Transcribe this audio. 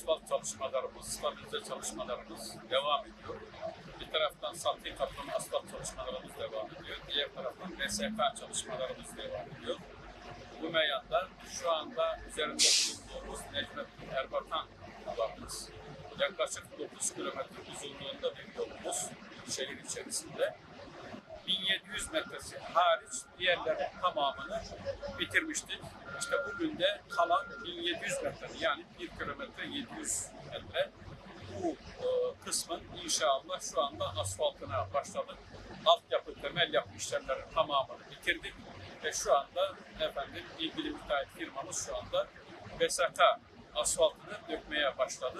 asfalt çalışmalarımız, stabilize çalışmalarımız devam ediyor. Bir taraftan salti kaplama asfalt çalışmalarımız devam ediyor. Diğer taraftan BSK çalışmalarımız devam ediyor. Bu meyanda şu anda üzerinde bulunduğumuz Necmettin Erbakan yollarımız. Yaklaşık 9 kilometre uzunluğunda bir yolumuz şehir içerisinde. 1700 metresi hariç diğerlerinin tamamını bitirmiştik. İşte bugün de kalan 1700 metre yani 1 kilometre 700 metre bu e, kısmın inşallah şu anda asfaltına başladık. Altyapı, temel yapı işlemlerinin tamamını bitirdik ve şu anda efendim ilgili müteahhit firmamız şu anda BSK asfaltını dökmeye başladı.